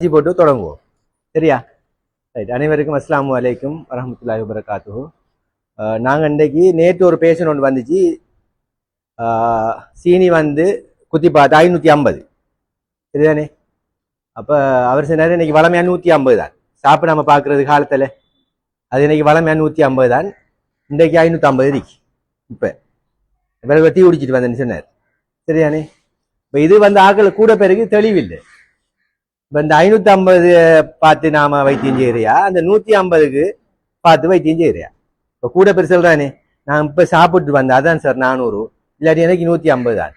அரிசி போட்டு தொடங்குவோம். சரியா? ரைட். அனைவருக்கும் அஸ்ஸலாமு அலைக்கும் வரமத்துல்லாஹி வரகாத்து நாங்கள் இன்றைக்கு நேற்று ஒரு பேஷண்ட் ஒன்று வந்துச்சு. சீனி வந்து குத்தி பார்த்து ஐநூற்றி ஐம்பது. சரிதானே? அப்போ அவர் சொன்னார் இன்னைக்கு வளமையாக நூற்றி ஐம்பது தான். சாப்பிட நம்ம பார்க்குறது காலத்தில். அது இன்னைக்கு வளமையாக நூற்றி ஐம்பது தான். இன்றைக்கு ஐநூற்றி ஐம்பது இருக்கு. இப்போ. பிறகு டீ குடிச்சிட்டு வந்தேன்னு சொன்னார். சரியானே இப்போ இது வந்து ஆக்கள் கூட பிறகு தெளிவில்லை. இப்போ இந்த ஐநூற்றி ஐம்பது பார்த்து நாம வைத்தியம் செய்கிறியா அந்த நூற்றி ஐம்பதுக்கு பார்த்து வைத்தியம் செய்கிறியா இப்போ கூட பெருசல் தானே நான் இப்போ சாப்பிட்டு வந்தேன். அதான் சார் நானூறு. இல்லாட்டி எனக்கு நூற்றி ஐம்பது தான்.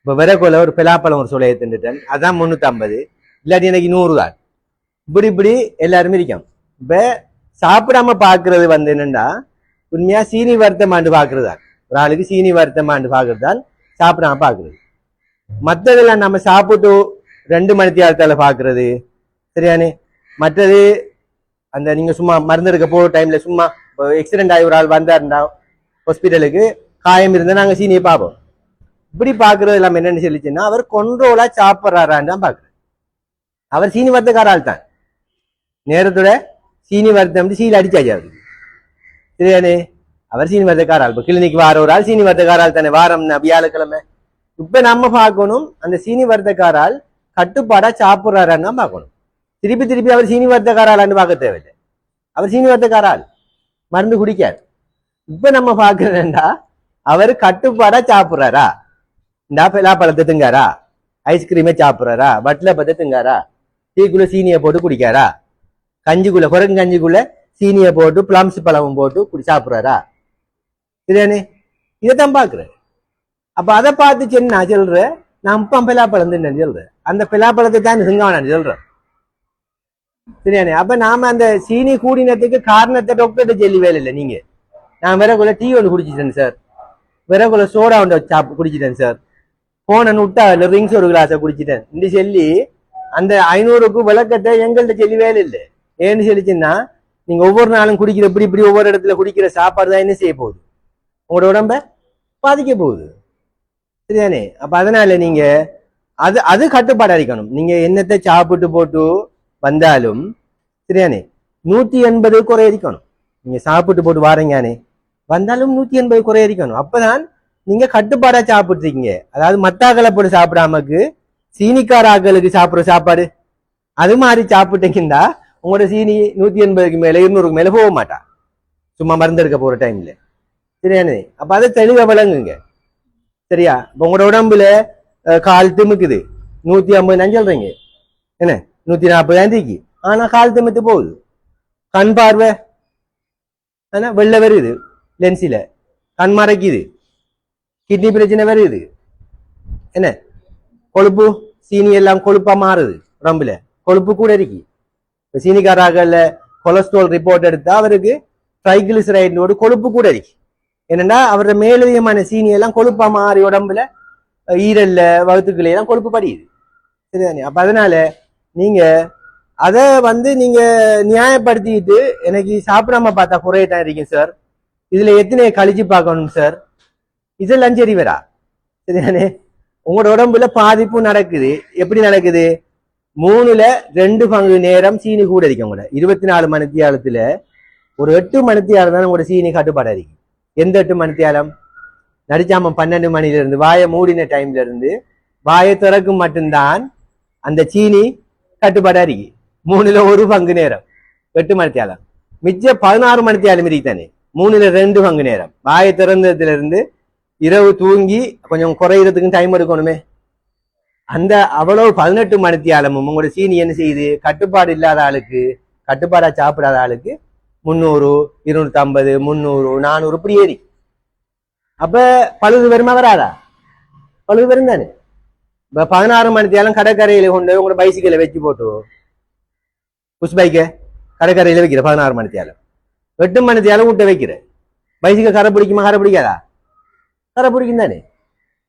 இப்போ விறகுல ஒரு பிலாப்பழம் ஒரு சுளைய தின்றுட்டேன் அதான் முந்நூற்றி ஐம்பது இல்லாட்டி எனக்கு நூறு தான். இப்படி இப்படி எல்லாருமே இருக்கும் இப்போ சாப்பிடாம பார்க்கறது வந்து என்னென்னா உண்மையாக சீனி வருத்தமாண்டு பார்க்கறது தான். ஒரு ஆளுக்கு சீனி வருத்தமாண்டு பார்க்கறது தான் சாப்பிடாம பார்க்கறது. மற்றதெல்லாம் நம்ம சாப்பிட்டு ரெண்டு மணி தியாலத்தால பாக்குறது. சரியானே? மற்றது அந்த நீங்க சும்மா மருந்து எடுக்க போகிற டைம்ல சும்மா இப்போ எக்ஸிடென்ட் ஆகி ஒரு ஆள் வந்தாருந்தா ஹாஸ்பிட்டலுக்கு காயம் இருந்தா நாங்க சீனியை பார்ப்போம். இப்படி பாக்குறது எல்லாம் என்னன்னு சொல்லிச்சுன்னா அவர் கொண்டோலா சாப்பிட்றாரான்னு தான் பாக்குறேன் அவர் சீனி வர்த்தக்கார ஆள் தான் நேரத்தோட சீனி வர்த்தம் சீல் அடிச்சாச்சு அவருக்கு. சரியானே? அவர் சீனி வர்த்தக்கார ஆள் இப்போ கிளினிக் வார ஒரு ஆள் சீனி வர்த்தக்கார ஆள் தானே வாரம் வியாழக்கிழமை இப்ப நம்ம பார்க்கணும் அந்த சீனி வர்த்தக்காரால் கட்டுப்பாடா சாப்பிடுறாரான்னு தான் பார்க்கணும் திருப்பி திருப்பி அவர் சீனி வர்த்தக்காராளான்னு பார்க்க தேவையில்லை அவர் சீனி வர்த்தக்காரால் மருந்து குடிக்கார் இப்ப நம்ம பார்க்கறதுண்டா அவர் கட்டுப்பாடா சாப்பிடுறாரா இந்த பழத்தை திங்காரா ஐஸ்கிரீமே சாப்பிடுறாரா பட்ல பத்த திங்காரா டீக்குள்ள சீனியை போட்டு குடிக்காரா கஞ்சிக்குள்ள குரங்கு கஞ்சிக்குள்ள சீனியை போட்டு பிளம்ஸ் பழமும் போட்டு குடி சாப்பிடுறாரா சரியானே இதைத்தான் பாக்குறேன் அப்ப அதை பார்த்து சென்னா சொல்ற நான் பம்பலா பிலாப்பழம் தின்னு சொல்றேன் அந்த பிலாப்பழத்தை தான் சிங்காவானு சொல்றேன் சரியானே? அப்ப நாம அந்த சீனி கூடினத்துக்கு காரணத்தை டாக்டர்கிட்ட சொல்லி வேலை இல்லை நீங்க. நான் விறகுல டீ ஒன்று குடிச்சிட்டேன் சார் விறகுல சோடா ஒன்று சாப் குடிச்சிட்டேன் சார் போன நுட்டா இல்லை ரிங்ஸ் ஒரு கிளாஸை குடிச்சிட்டேன். இந்த சொல்லி அந்த ஐநூறுக்கு விளக்கத்தை எங்கள்கிட்ட சொல்லி வேலை இல்லை. ஏன்னு சொல்லிச்சுன்னா நீங்க ஒவ்வொரு நாளும் குடிக்கிற இப்படி இப்படி ஒவ்வொரு இடத்துல குடிக்கிற சாப்பாடு தான் என்ன செய்ய போகுது? உங்களோட உடம்ப பாதிக்க போகுது. சரிதானே அப்ப அதனால நீங்க அது அது கட்டுப்பாடு அடிக்கணும் நீங்க என்னத்தை சாப்பிட்டு போட்டு வந்தாலும் சரியானே? நூத்தி எண்பது குறையடிக்கணும் நீங்க சாப்பிட்டு போட்டு வாரீங்கானே வந்தாலும் நூத்தி எண்பது குறையடிக்கணும் அப்பதான் நீங்க கட்டுப்பாடா சாப்பிட்டுருக்கீங்க. அதாவது மத்தாக்களை போட்டு சாப்பிடாமக்கு சீனிக்கார ஆக்களுக்கு சாப்பிடுற சாப்பாடு அது மாதிரி சாப்பிட்டீங்கன்னா உங்களோட சீனி நூத்தி எண்பதுக்கு மேல இருநூறுக்கு மேல போக மாட்டா. சும்மா மருந்து எடுக்க போற டைம்ல சரியானே? அப்ப அதை தெளிவா விளங்குங்க. சரியா? உங்களோட உடம்புல அஹ், கால் திமுக்குது நூத்தி ஐம்பது நான் சொல்றீங்க என்ன நூத்தி நாற்பது அந்திக்கு ஆனா கால் திமுத்து போகுது கண் பார்வை ஆனா வெள்ளை வருது லென்ஸில கண் மறைக்குது கிட்னி பிரச்சனை வருது என்ன கொழுப்பு சீனி எல்லாம் கொழுப்பா மாறுது உடம்புல கொழுப்பு கூட இருக்கு இப்போ சீனிக்காராகல கொலஸ்ட்ரால் ரிப்போர்ட் எடுத்தா அவருக்கு ட்ரைகிளிசரைடோட கொழுப்பு கூட இருக்கு என்னன்னா அவரோட மேலதிகமான சீனி எல்லாம் கொழுப்பா மாறி உடம்புல ஈரல்ல வகுத்துக்களை எல்லாம் கொழுப்பு படியுது. சரிதானே? அப்ப அதனால நீங்க அதை வந்து நீங்க நியாயப்படுத்திக்கிட்டு எனக்கு சாப்பிடாம பார்த்தா குறையத்தான் இருக்கும் சார் இதுல எத்தனை கழிச்சு பார்க்கணும் சார் இதெல்லாம் சரி வரா சரிதானே? உங்களோட உடம்புல பாதிப்பு நடக்குது. எப்படி நடக்குது? மூணுல ரெண்டு பங்கு நேரம் சீனி கூட இருக்கு உங்களோட இருபத்தி நாலு மணித்தியாலத்துல ஒரு எட்டு மணித்தியாலம் தான் உங்களோட சீனி கட்டுப்பாடு இருக்கு. எந்த எட்டு மணித்தியாலம்? நடிச்சாம பன்னெண்டு மணிலேருந்து வாயை மூடின டைம்ல இருந்து வாயை திறக்கும் மட்டும்தான் அந்த சீனி கட்டுப்பாடா இருக்கு மூணுல ஒரு பங்கு நேரம். எட்டு மணித்தியாலம் மிச்ச பதினாறு மணித்தியாலம் இருக்கு தானே மூணுல ரெண்டு பங்கு நேரம். வாயை திறந்ததுல இருந்து இரவு தூங்கி கொஞ்சம் குறையிறதுக்கு டைம் எடுக்கணுமே. அந்த அவ்வளவு பதினெட்டு மணித்தியாலமும் உங்களோட சீனி என்ன செய்யுது? கட்டுப்பாடு இல்லாத ஆளுக்கு கட்டுப்பாடா சாப்பிடாத ஆளுக்கு முந்நூறு இருநூத்தி ஐம்பது முந்நூறு நானூறு இப்படி ஏறி. அப்ப பழுது வருமா வராதா? பழுது வரும் தானே இப்ப பதினாறு மணித்தேலம் கடற்கரையில கொண்டு போய் உங்களோட பைசிக்கலை வச்சு போட்டு புஷ் பைக்கை கடற்கரையில வைக்கிற பதினாறு மணித்தேலம் எட்டு மணித்தேலம் விட்டு வைக்கிற. பைசிக்கல் கரை பிடிக்குமா கரை பிடிக்காதா? கரை பிடிக்கும் தானே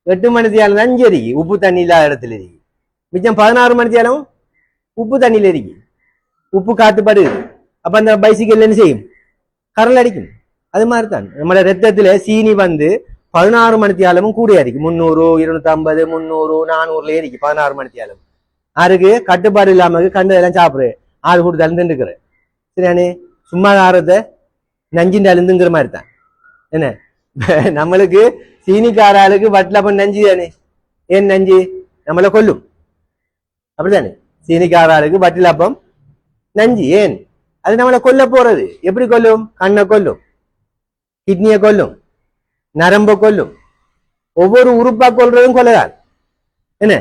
எட்டு மணித்தியாலம் நஞ்சு இருக்கு உப்பு தண்ணி இல்லாத இடத்துல இருக்கு. மிச்சம் பதினாறு மணித்தேலம் உப்பு தண்ணியில இருக்கு. உப்பு காத்து படுது. அப்ப அந்த பைசிக்கல் என்ன செய்யும்? கரல் அடிக்கும். அது மாதிரி தான் நம்மளோட ரத்தத்துல சீனி வந்து பதினாறு மணித்தியாலமும் கூட இருக்கு முந்நூறு இருநூத்தி ஐம்பது முந்நூறு நானூறுல இருக்கு பதினாறு மணித்தியாலம் யாருக்கு கட்டுப்பாடு இல்லாம கண்டதெல்லாம் சாப்பிடுறேன் ஆள் கூட திண்டுக்கிறேன் சரியானே? சும்மா ஆறத நஞ்சின் அழுந்துங்கிற மாதிரி தான் என்ன? நம்மளுக்கு சீனிக்கார ஆளுக்கு வட்டலப்பம் நஞ்சு தானே? ஏன் நஞ்சு? நம்மளை கொல்லும். அப்படிதானே? சீனிக்கார ஆளுக்கு வட்டிலப்பம் நஞ்சு. ஏன்? அது நம்மளை கொல்ல போறது. எப்படி கொல்லும்? கண்ணை கொல்லும். கிட்னியை கொல்லும் நரம்ப கொல்லும். ஒவ்வொரு உறுப்பா கொல்றதும் கொலைதான். என்ன?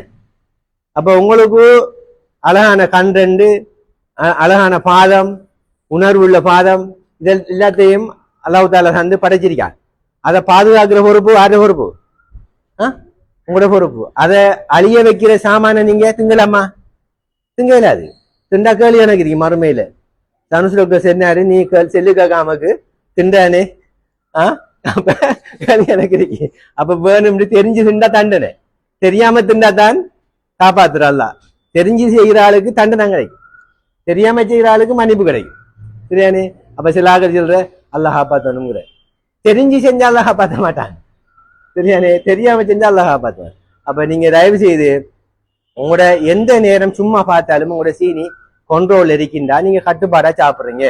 அப்ப உங்களுக்கு அழகான கண் ரெண்டு அழகான பாதம் உணர்வுள்ள பாதம் இதில் எல்லாத்தையும் அல்லாவுத்தால வந்து படைச்சிருக்கான் அதை பாதுகாக்கிற பொறுப்பு ஆறு பொறுப்பு? ஆ? உங்களோட பொறுப்பு. அதை அழிய வைக்கிற சாமான நீங்க திங்கலாமா? திங்கலாது திண்டா கேள்வி எனக்கு இருக்கு மறுமையில. தனுசுல சொன்னாரு நீ கேள் செல்லு கேட்காமக்கு திண்டானே அப்ப எனக்கு இருக்கு அப்ப வேணும்னு தெரிஞ்சு திண்டா தண்டனை தெரியாம திண்டா தான் காப்பாத்துறாள் அல்லாஹ் தெரிஞ்சு செய்கிற ஆளுக்கு தண்டனை கிடைக்கும் தெரியாம செய்கிற ஆளுக்கு மன்னிப்பு கிடைக்கும் சரியானே அப்ப சில ஆக்கள் சொல்ற அல்லாஹ் காப்பாத்தணுங்கிற தெரிஞ்சு செஞ்சா அல்லாஹ் காப்பாத்த மாட்டான் சரியானே தெரியாம செஞ்சா அல்லாஹ் காப்பாத்துவான் அப்ப நீங்க தயவு செய்து உங்களோட எந்த நேரம் சும்மா பார்த்தாலும் உங்களோட சீனி கண்ட்ரோல் இருக்கின்றா நீங்க கட்டுப்பாடா சாப்பிடுறீங்க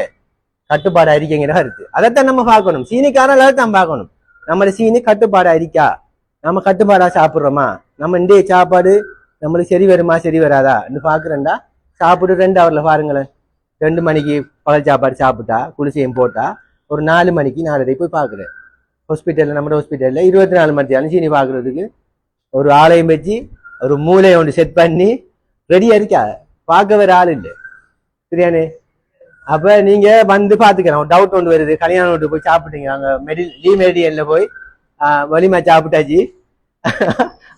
கட்டுப்பாடா இருக்கீங்கிற இருக்கு அதைத்தான் நம்ம பார்க்கணும். சீனிக்காரன் தான் பார்க்கணும். நம்மளோட சீனி கட்டுப்பாடா இருக்கா நம்ம கட்டுப்பாடா சாப்பிட்றோமா? நம்ம இன்றைய சாப்பாடு நம்மளுக்கு சரி வருமா சரி வராதா? என்று பாக்குறேன்டா சாப்பிட்டு ரெண்டு ஹவர்ல பாருங்களேன். ரெண்டு மணிக்கு பகல் சாப்பாடு சாப்பிட்டா குளிசையும் போட்டா ஒரு நாலு மணிக்கு நாலரை போய் பாக்குறேன் ஹாஸ்பிட்டல்ல நம்ம ஹாஸ்பிட்டல்ல இருபத்தி நாலு மணி நேரம் சீனி பாக்குறதுக்கு ஒரு ஆலயம் வச்சு ஒரு மூளையை ஒன்று செட் பண்ணி ரெடியா இருக்கா பார்க்க வேற ஆள் இல்லை. சரியானே? அப்ப நீங்க வந்து பாத்துக்கலாம். டவுட் ஒன்று வருது. கல்யாணம் வீட்டு போய் சாப்பிட்டீங்க. அங்க மெடி லீ மெடியன்ல போய் வலிமா சாப்பிட்டாச்சு.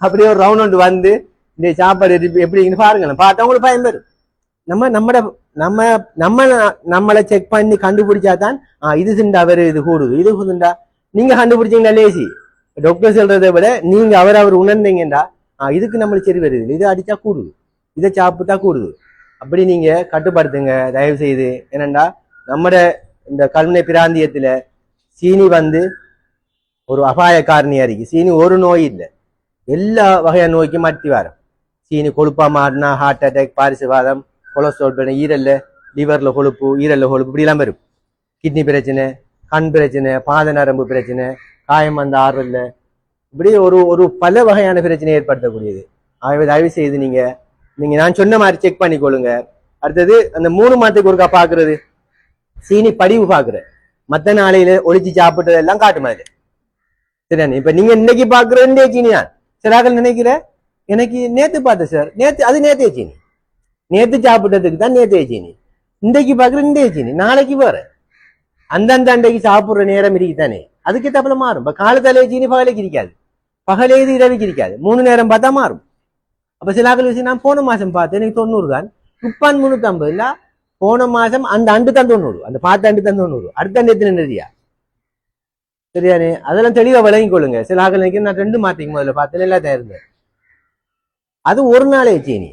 அப்படியே ஒரு ரவுண்ட் ஒன்று வந்து இந்த சாப்பாடு எப்படிங்கன்னு எப்படின்னு பாருங்களேன். பார்த்தா உங்களுக்கு பயம் வரும். நம்ம நம்மட நம்ம நம்ம நம்மளை செக் பண்ணி கண்டுபிடிச்சா தான் ஆ, இது சிண்டா வேறு இது கூடுது. இது சிண்டா நீங்க கண்டுபிடிச்சீங்கன்னா லேசி டாக்டர் சொல்றதை விட நீங்க அவர் அவர் உணர்ந்தீங்கடா ஆ, இதுக்கு நம்மளுக்கு சரி வருது. இதை அடிச்சா கூடுது. இதை சாப்பிட்டா கூடுது. அப்படி நீங்க கட்டுப்படுத்துங்க. தயவு செய்து என்னண்டா நம்மட இந்த கல்முனை பிராந்தியத்துல சீனி வந்து ஒரு அபாய காரணியா இருக்கு. சீனி ஒரு நோய் இல்லை. எல்லா வகையான நோய்க்கும் மத்தி வரும். சீனி கொழுப்பா மாறினா ஹார்ட் அட்டாக் பாரிசுவாதம் கொலஸ்ட்ரால் பிரச்சனை ஈரல்ல லிவர்ல கொழுப்பு ஈரல்ல கொழுப்பு இப்படிலாம் வரும். கிட்னி பிரச்சனை கண் பிரச்சனை பாத நரம்பு பிரச்சனை காயம் அந்த ஆறுல இப்படி ஒரு ஒரு பல வகையான பிரச்சனை ஏற்படுத்தக்கூடியது. ஆகவே தயவு செய்து நீங்க நீங்க நான் சொன்ன மாதிரி செக் பண்ணிக்கொள்ளுங்க. அடுத்தது அந்த மூணு மாதத்துக்கு ஒருக்கா பாக்குறது? சீனி படிவு பாக்குற. மத்த நாளையில ஒளிச்சு சாப்பிட்டதெல்லாம் காட்டு மாதிரி சரியா? இப்ப நீங்க இன்னைக்கு பாக்குற இந்திய சீனி தான். சிலாக்கள் நினைக்கிற? எனக்கு நேத்து பார்த்தேன் சார் நேத்து அது நேத்தைய சீனி. நேத்து சாப்பிட்டதுக்கு தான் நேத்தைய சீனி. இன்றைக்கு பாக்குற இந்திய சீனி. நாளைக்கு வேற. அந்தந்த அன்றைக்கு சாப்பிடுற நேரம் இருக்குதானே? அதுக்கு தப்பல மாறும். இப்ப காலத்தாலே சீனி பகலைக்கு இருக்காது. பகலே இது இரவிக்கு இருக்காது. மூணு நேரம் பார்த்தா மாறும். அப்ப சில ஆக்கள் விஷயம் நான் போன மாசம் பார்த்தேன். எனக்கு தொண்ணூறு தான். முப்பான் முந்நூற்றம்பது இல்லை இல்ல போன மாசம் அந்த அண்டு தான் தொண்ணூறு. அந்த பார்த்த அண்டு தான் தொண்ணூறு. அடுத்த அண்டு எத்தனை நிறையா சரியானே அதெல்லாம் தெளிவாக விளங்கிக் கொள்ளுங்க சில ஆக்கள் நினைக்கிறேன் நான் ரெண்டு மாத்திக்கு முதல்ல பார்த்தேன். எல்லாத்தையும் இருந்தேன் அது ஒரு நாளே சீனி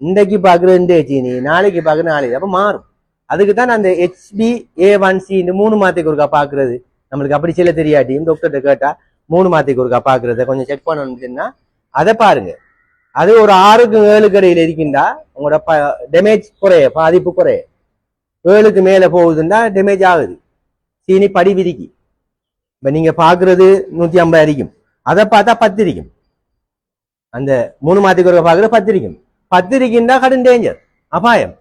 இன்றைக்கு பார்க்குற இன்றைய சீனி நாளைக்கு பாக்குற நாளைக்கு அப்போ மாறும். அதுக்கு தான் அந்த ஹெச்பி ஏ ஒன் சி இந்த மூணு மாத்தி ஒருக்கா பாக்குறது நம்மளுக்கு அப்படி சில தெரியாட்டியும் டாக்டர்கிட்ட கேட்டா மூணு மாத்தி ஒருக்கா பார்க்குறத கொஞ்சம் செக் பண்ணணும்னு சொன்னால் அதை பாருங்க. அது ஒரு ஆறுக்கு ஏழுக்கு இடையில் இருக்கின்றா உங்களோட டேமேஜ் குறைய பாதிப்பு குறைய. ஏழுக்கு மேலே போகுதுன்னா டேமேஜ் ஆகுது. சீனி படி விதிக்கு இப்போ நீங்க பாக்குறது நூத்தி ஐம்பது அடிக்கும். அதை பார்த்தா பத்து இருக்கும் அந்த மூணு மாத்திக்கு ஒருக்கா பார்க்குறது பத்து இருக்கும் பத்து இருக்குன்னா கடும் டேஞ்சர் அபாயம்.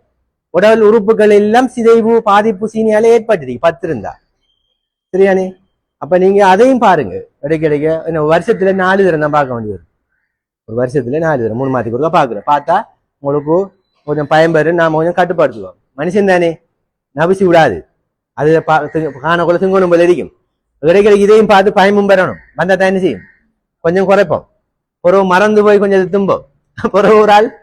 உடல் உறுப்புகள் எல்லாம் சிதைவு பாதிப்பு சீனியால ஏற்பட்டிருக்கு. பத்து இருந்தா. சரியானே? அப்ப நீங்க அதையும் பாருங்க. இடைக்கிடைக்க வருஷத்தில் வருஷத்துல நாலு தினம் தான் பார்க்க வேண்டியது ஒரு வருஷத்துல நாலு தரம் மூணு மாத்திக்கு ஒருக்கா பாக்குறேன். பார்த்தா உங்களுக்கு கொஞ்சம் பயம்பெரு நாம கொஞ்சம் கட்டுப்படுத்துவோம். மனுஷன் தானே? நபிச்சு விடாது. அது பா- காணக்குள்ள திங்கணும் போல இருக்கும் இடைக்கிடைக்கு இதையும் பார்த்து பயமும் பெறணும். வந்தா தான் என்ன செய்யும்? கொஞ்சம் குறைப்போம். பிறகு மறந்து போய் கொஞ்சம் தும்போம் பிறகு ஒரு ஆள்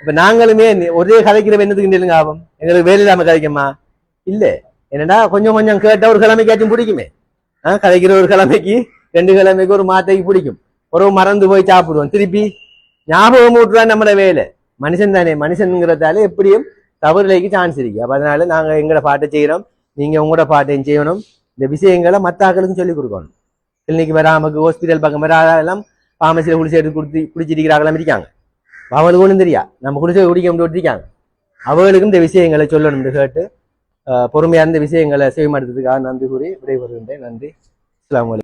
இப்ப நாங்களுமே ஒரே கதைக்கிற என்னத்துக்கு ஆகும்? எங்களுக்கு வேலை இல்லாம கதைக்குமா? இல்ல. என்னடா கொஞ்சம் கொஞ்சம் கேட்ட ஒரு கிழமைக்காச்சும் பிடிக்குமே. ஆஹ் கதைக்கிற ஒரு கிழமைக்கு ரெண்டு கிழமைக்கு ஒரு மாத்தைக்கு பிடிக்கும். பிறகு மறந்து போய் சாப்பிடுவோம் திருப்பி ஞாபகம் ஊட்டுதான் நம்மளோட வேலை மனுஷன் தானே மனுஷனுங்கிறதால எப்படியும் தவறுலைக்கு சான்ஸ் இருக்கு அப்போ அதனால நாங்க எங்களோட பாட்டை செய்யறோம் நீங்க உங்களோட பாட்டையும் செய்யணும் இந்த விஷயங்களை மத்த ஆக்களுக்கும் கொடுக்கணும் கிளினிக் வராமக்கு ஹாஸ்பிட்டல் பக்கம் வராதெல்லாம் ஃபார்மசியில் குளிச்சு எடுத்து கொடுத்து குடிச்சிருக்கிறாங்களாம் இருக்காங்க அவங்களுக்கு ஒன்றும் தெரியா நம்ம குடிச்சு குடிக்க முடியும் இருக்காங்க அவர்களுக்கும் இந்த விஷயங்களை சொல்லணும்னு கேட்டு பொறுமையாக பொறுமையா இருந்த விஷயங்களை செய்யமாட்டதுக்காக நன்றி கூறி விடைபெறுகின்றேன் நன்றி அஸ்லாம்